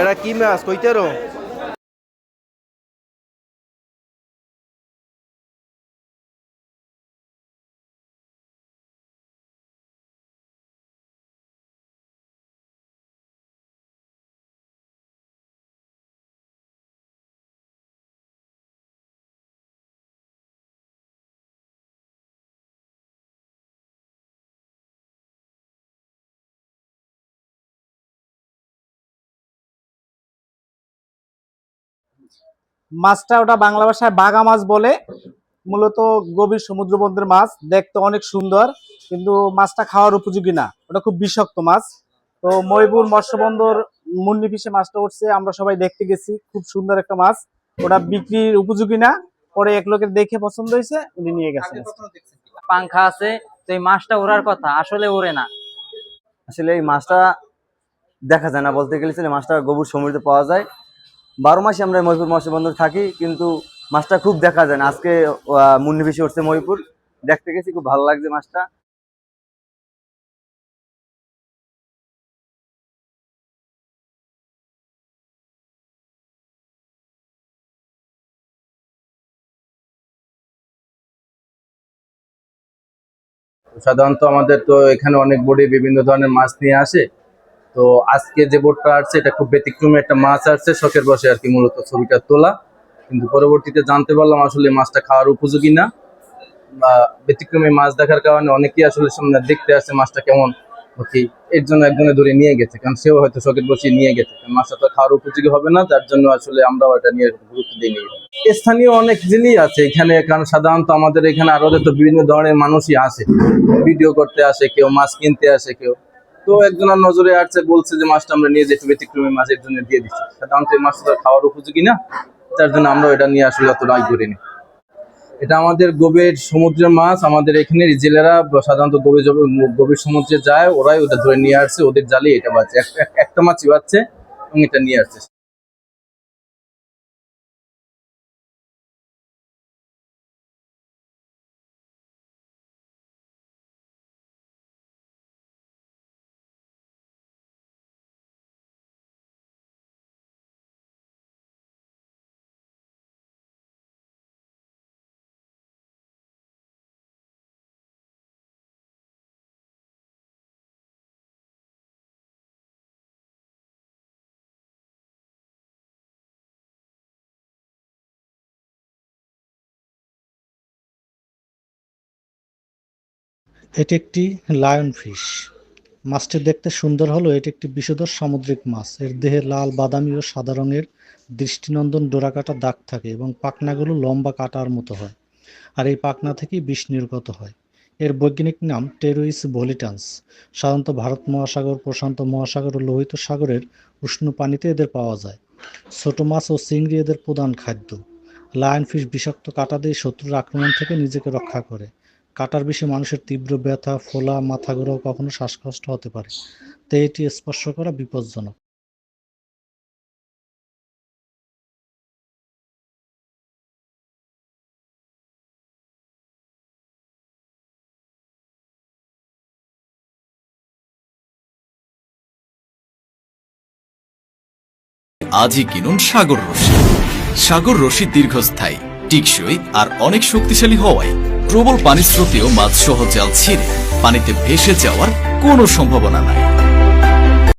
এটা কি মাছ কইতারো মাছটা ওটা বাংলা ভাষায় বাগা মাছ বলে। মূলত গভীর সমুদ্র বন্দরের মাছ দেখতে অনেক সুন্দর কিন্তু মাছটা খাওয়ার উপযোগী না। ওটা খুব বিষাক্ত মাছ। তো ময়বুর মৎস্য বন্দর মুন্নি ফিসে মাছটা উঠছে আমরা সবাই দেখতে গেছি খুব সুন্দর একটা মাছ। ওটা বিক্রির উপযোগী না পরে এক লোকের দেখে পছন্দ হয়েছে উনি নিয়ে গেছেন পাংখা আছে তো এই মাছটা ওড়ার কথা আসলে ওড়ে না। আসলে এই মাছটা দেখা যায় না বলতে গেলে মাছটা গভীর সমুদ্রে পাওয়া যায়। বারো মাসে আমরা মহিপুর মৎস্য বন্দর থাকি, কিন্তু মাছটা খুব দেখা যায় না। আজকে মুন্নি বেশি উঠছে মহিপুর। দেখতে গেছি, খুব ভালো লাগছে মাছটা। সাধারণত আমাদের তো এখানে অনেক বোর্ডে বিভিন্ন ধরনের মাছ নিয়ে আসে। তো আজকে যে বোর্ডটা আসছে, এটা খুব ব্যতিক্রমী একটা মাছ আসছে। শখের বসে আর কি মূলত ছবিটা তোলা। কিন্তু পরবর্তীতে জানতে পারলাম আসলে মাছটা খাওয়ার উপযোগী না। বা ব্যতিক্রমী মাছ দেখার কারণে অনেকেই আসলে সামনে দেখতে আসছে মাছটা কেমন ওকে এর জন্য একজনে ধরে নিয়ে গেছে, কারণ সেও হয়তো শখের বসে নিয়ে গেছে। মাছটা তো খাওয়ার উপযোগী হবে না তার জন্য আসলে আমরাও এটা নিয়ে গুরুত্ব দিইনি স্থানীয় অনেক জিনিস আছে এখানে, কারণ সাধারণত আমাদের এখানে আরও তো বিভিন্ন ধরনের মানুষই আসে। ভিডিও করতে আসে কেউ, মাছ কিনতে আসে কেউ। তো একজনের নজরে আসছে, বলছে যে মাছটা আমরা নিয়ে যেতে ব্যতিক্রমী মাছ একজনের দিয়ে দিচ্ছি। সাধারণত এই মাছটা খাওয়ার উপযোগী না তার জন্য আমরা এটা নিয়ে আসলে অত রায় করিনি। এটা আমাদের গভীর সমুদ্রের মাছ, আমাদের এখানে জেলেরা সাধারণত গভীর গভীর সমুদ্রে যায়, ওরাই ওটা ধরে নিয়ে আসছে, ওদের জালে এটা এক- একটা মাছই বাজছে এবং এটা নিয়ে আসছে। এটি একটি লায়ন ফিশ মাছটি দেখতে সুন্দর হলেও এটি একটি বিষধর সামুদ্রিক মাছ। এর দেহে লাল, বাদামি ও সাদা রঙের দৃষ্টিনন্দন ডোরাকাটা দাগ থাকে এবং পাখনাগুলো লম্বা কাটার মতো হয় আর এই পাখনা থেকেই বিষ নির্গত হয়। এর বৈজ্ঞানিক নাম টেরোইস ভলিটান্স সাধারণত ভারত মহাসাগর, প্রশান্ত মহাসাগর ও লোহিত সাগরের উষ্ণ পানিতে এদের পাওয়া যায়। ছোট মাছ ও চিংড়ি এদের প্রধান খাদ্য। লায়ন ফিশ বিষাক্ত কাটা দিয়ে শত্রুর আক্রমণ থেকে নিজেকে রক্ষা করে। কাটার বিষে মানুষের তীব্র ব্যথা, ফোলা, মাথা ঘোরা কখনো শ্বাসকষ্ট হতে পারে। তাই এটি স্পর্শ করা বিপজ্জনক। আজই কিনুন সাগর রশি সাগর রশি দীর্ঘস্থায়ী, টিকসই আর অনেক শক্তিশালী হওয়ায় প্রবল পানিস্রোতেও মাছ সহ জাল ছিঁড়ে পানিতে ভেসে যাওয়ার কোনো সম্ভাবনা নাই।